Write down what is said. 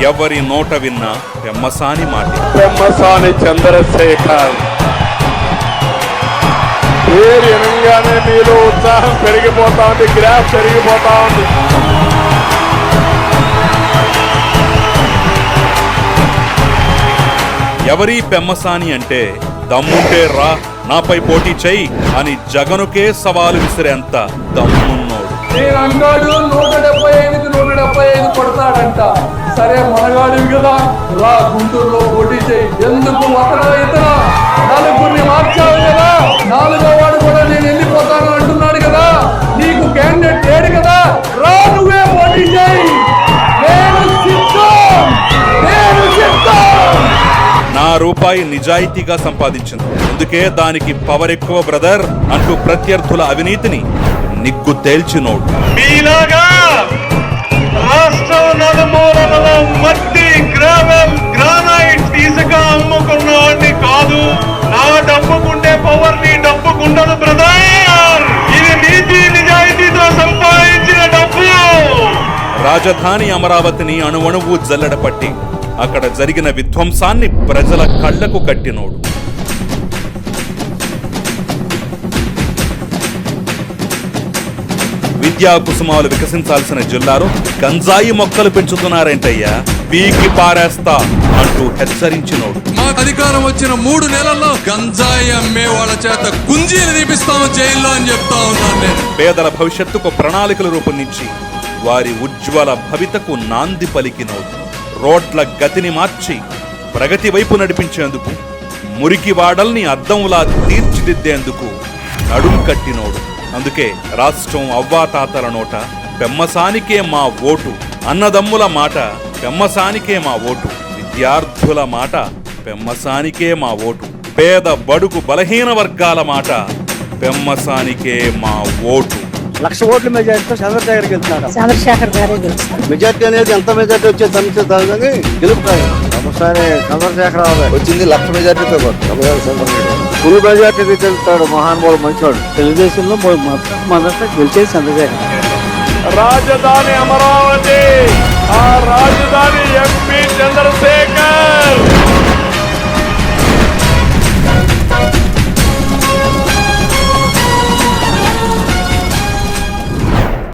ఎవరి నోట విన్నా పెమ్మసాని మాట. బ్రహ్మస్వామి చంద్రశేఖర్. పేరు వినగానే మీలో ఉత్సాహం పెరిగిపోతా ఉంది గ్రాఫ్ పెరిగిపోతా ఉంది. ఎవరి పెమ్మసాని అంటే దమ్ముంటే రా నాపై పోటీ చెయ్యి అని జగనుకే సవాలు విసిరేంత దమ్మున్నోడు. నేను అన్నాడు నూట డెబ్బై ఐదుకి నూట డెబ్బై ఐదు కొడతాడంట. సరే మనగాడివి కదా. రా గుంటూరులో పోటీ చేయి. ఎందుకు ఒకరు ఇతర నలుగురిని మార్చావు కదా? నాలుగో వాడు కూడా నేను వెళ్ళిపోతాను అంటున్నాడు కదా. నీకు క్యాండిడేట్ లేడు కదా. రా నువ్వే పోటీ చేయి. నేను సిద్ధం. నేను సిద్ధం. నా రూపాయి నిజాయితీగా సంపాదించింది. అందుకే దానికి పవర్ ఎక్కువ బ్రదర్ అంటూ ప్రత్యర్థుల అవినీతిని నిగ్గు తేల్చినోడు. మీలాగా రాష్ట్రం నలుమూలలలో మట్టి గ్రావెల్ గ్రానైట్ ఇసుక అమ్ముకున్న వాడిని కాదు. నా డబ్బుకుండే పవర్ నీ డబ్బుకుండదు బ్రదర్ ఇది నీతి నిజాయితీతో సంపాదించిన డబ్బు. రాజధాని అమరావతిని అణువణువు జల్లెడపట్టి అక్కడ జరిగిన విధ్వంసాన్ని ప్రజల కళ్ళకు కట్టినోడు. విద్యా కుసుమాలు వికసించాల్సిన జిల్లాలో గంజాయి మొక్కలు పెంచుతున్నారేంటయ్యా? పీకి పారేస్తా అంటూ హెచ్చరించినోడు. అధికారం వచ్చిన మూడు నెలల్లో గంజాయి అమ్మే వాళ్ళ చేత గుంజీలు తీపిస్తాము జైల్లో అని చెప్తా ఉన్నాను నేను. పేదల భవిష్యత్తుకు ప్రణాళికలు రూపొందించి వారి ఉజ్వల భవితకు నాంది పలికినోడు. రోడ్ల గతిని మార్చి ప్రగతి వైపు నడిపించేందుకు మురికి వాడల్ని అద్దంలా తీర్చిదిద్దేందుకు నడుం కట్టినోడు. అందుకే రాష్ట్రం అవ్వాతాతల నోట పెమ్మసానికే మా ఓటు అన్నదమ్ముల మాట పెమ్మసానికే మా ఓటు విద్యార్థుల మాట పెమ్మసానికే మా ఓటు పేద బడుగు బలహీన వర్గాల మాట పెమ్మసానికే మా ఓటు. లక్ష ఓట్ల మెజార్టీతో చంద్రశేఖర్కి వెళ్తున్నాడు చంద్రశేఖర్ గారే గెలుస్తారు. మెజార్టీ అనేది ఎంత మెజార్టీ వచ్చే సమస్య కానీ చంద్రశేఖర్ వచ్చింది లక్ష మెజార్టీతో ఫుల్ మెజార్టీ గెలుస్తాడు మహానుభావుడు మంచివాడు తెలుగుదేశంలో మొదట గెలిచేది చంద్రశేఖర్. రాజధాని అమరావతి ఆ రాజధాని ఎంపీ చంద్రశేఖర్.